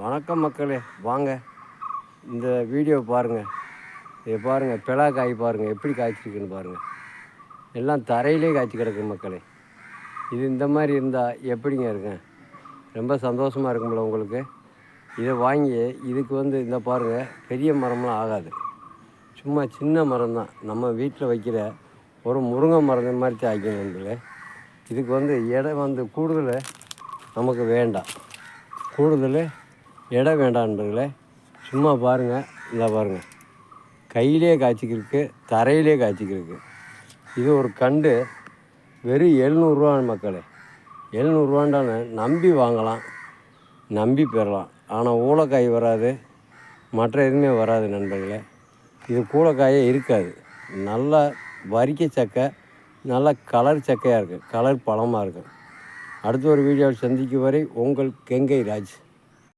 வணக்கம் மக்களே வாங்க. இந்த வீடியோ பாருங்கள் இதை பாருங்கள் பிளா காய் பாருங்கள் எப்படி காய்ச்சிருக்குன்னு பாருங்கள் எல்லாம் தரையிலே காய்ச்சி கிடக்கு மக்களே. இது இந்த மாதிரி இருந்தால் எப்படிங்க இருக்கேன் ரொம்ப சந்தோஷமாக இருக்கும்ல உங்களுக்கு. இதை வாங்கி இதுக்கு வந்து இந்த பாருங்கள் பெரிய மரம்லாம் ஆகாது. சும்மா சின்ன மரம் தான் நம்ம வீட்டில் வைக்கிற ஒரு முருங்கை மரம் மாதிரி தான் நண்பர்களே. இதுக்கு வந்து இடம் வந்து கூடுதல் நமக்கு வேண்டாம். கூடுதல் இடம் வேண்டாம் நண்பர்களே. சும்மா பாருங்கள் இதை பாருங்கள் கையிலே காய்ச்சிக்கிருக்கு தரையிலே காய்ச்சிக்கிருக்கு. இது ஒரு கண்டு. வெறும் எழுநூறுவா மக்களே. எழுநூறுவாண்டான நம்பி வாங்கலாம். நம்பி பெறலாம். ஆனால் ஊலக்காய் வராது. மற்ற எதுவுமே வராது நண்பர்களே. இது கூலக்காயே இருக்காது. நல்லா வரிக்க சக்கை நல்லா கலர் சக்கையாக இருக்குது கலர் பழமாக இருக்கும் அடுத்த ஒரு வீடியோவில் சந்திக்கும் வரை உங்கள் கெங்கை ராஜ்.